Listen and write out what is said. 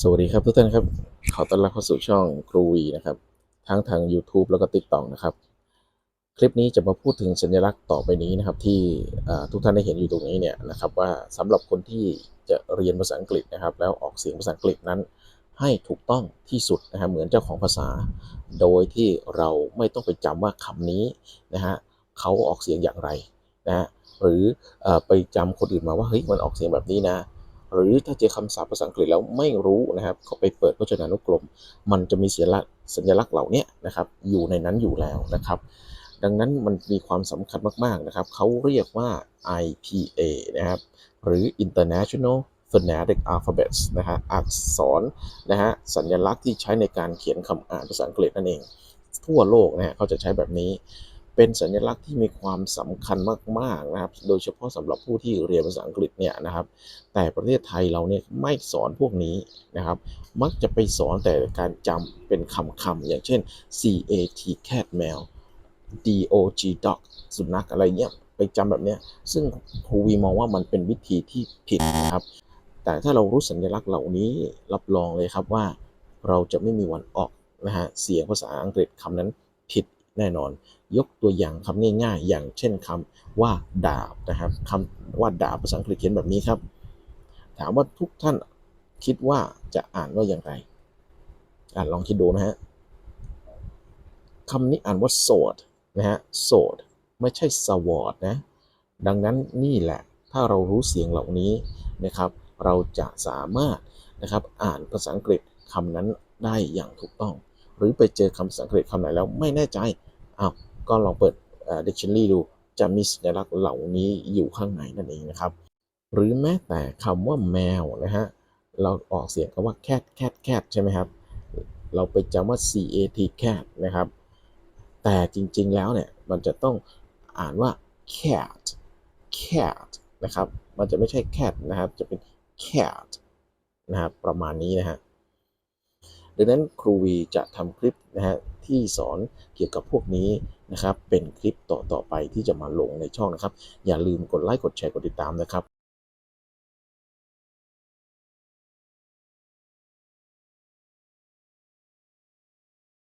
สวัสดีครับทุกท่านครับ ขอต้อนรับเข้าสู่ช่องครูวีนะครับ ทั้งทาง YouTube แล้วก็ TikTok นะครับ คลิปนี้จะมาพูดถึงสัญลักษณ์ต่อไปนี้นะครับ ที่ทุกท่านได้เห็นอยู่ตรงนี้เนี่ยนะครับ ว่าสำหรับคนที่จะเรียนภาษาอังกฤษนะครับ แล้วออกเสียงภาษาอังกฤษนั้น ให้ถูกต้องที่สุดนะครับเหมือนเจ้าของภาษา โดยที่เราไม่ต้องไปจำว่าคำนี้นะฮะเขาออกเสียงอย่างไรนะฮะหรือเอ่อไปจำคนอื่นมาว่าเฮ้ยมันออกเสียงแบบนี้นะ หรือถ้าเจอคำศัพท์ภาษาอังกฤษแล้วไม่รู้นะครับ ก็ไปเปิดพจนานุกรม มันจะมีสัญลักษณ์สัญลักษณ์เหล่านี้นะครับ อยู่ในนั้นอยู่แล้วนะครับ ดังนั้นมันมีความสำคัญมาก ๆ นะครับ เขาเรียกว่า IPA นะครับ หรือ International Phonetic Alphabets นะฮะอักษรนะฮะสัญลักษณ์ที่ใช้ในการเขียนคำอ่านภาษาอังกฤษนั่นเอง ทั่วโลกนะฮะเขาจะใช้แบบนี้ เป็นสัญลักษณ์ที่มีความสำคัญมากๆนะครับ โดยเฉพาะสำหรับผู้ที่เรียนภาษาอังกฤษเนี่ยนะครับ แต่ประเทศไทยเราเนี่ยไม่สอนพวกนี้นะครับ มักจะไปสอนแต่การจำเป็นคำๆอย่างเช่น cat cat แมว dog dog สุนัขอะไรเงี้ยไปจำแบบเนี้ยซึ่งครูวีมองว่ามันเป็นวิธีที่ผิดนะครับ แต่ถ้าเรารู้สัญลักษณ์เหล่านี้รับรองเลยครับว่า เราจะไม่มีวันออกนะฮะเสียงภาษาอังกฤษคำนั้น แน่นอน ยกตัวอย่างคำง่ายๆ อย่างเช่นคำว่าดาบนะครับคำว่าดาบภาษาอังกฤษเขียนแบบนี้ครับ ถามว่าทุกท่านคิดว่าจะอ่านว่าอย่างไรอ่านลองคิดดูนะฮะคำนี้อ่านว่า sword นะฮะ sword ไม่ใช่ sword นะ ดังนั้นนี่แหละ ถ้าเรารู้เสียงเหล่านี้นะครับ เราจะสามารถนะครับอ่านภาษาอังกฤษคำนั้นได้อย่างถูกต้อง หรือไปเจอคำภาษาอังกฤษคำไหนแล้วไม่แน่ใจ อ้าวก็ลองเปิดเอ่อ dictionary ดูจะมีสัญลักษณ์เหล่านี้อยู่ข้างในนั่นเองนะครับ หรือแม้แต่คำว่าแมวนะฮะเราออกเสียงคำว่า cat cat cat ใช่ไหมครับ เราไปจำว่า cat cat นะครับ แต่จริงๆแล้วเนี่ยมันจะต้องอ่านว่า cat cat นะครับ มันจะไม่ใช่ cat นะครับ จะเป็น cat นะครับ ประมาณนี้นะฮะ ดังนั้นครูวีจะทำคลิปนะฮะที่สอนเกี่ยวกับพวกนี้นะครับ เป็นคลิปต่อๆไปที่จะมาลงในช่องนะครับ อย่าลืมกดไลค์กดแชร์กดติดตามนะครับ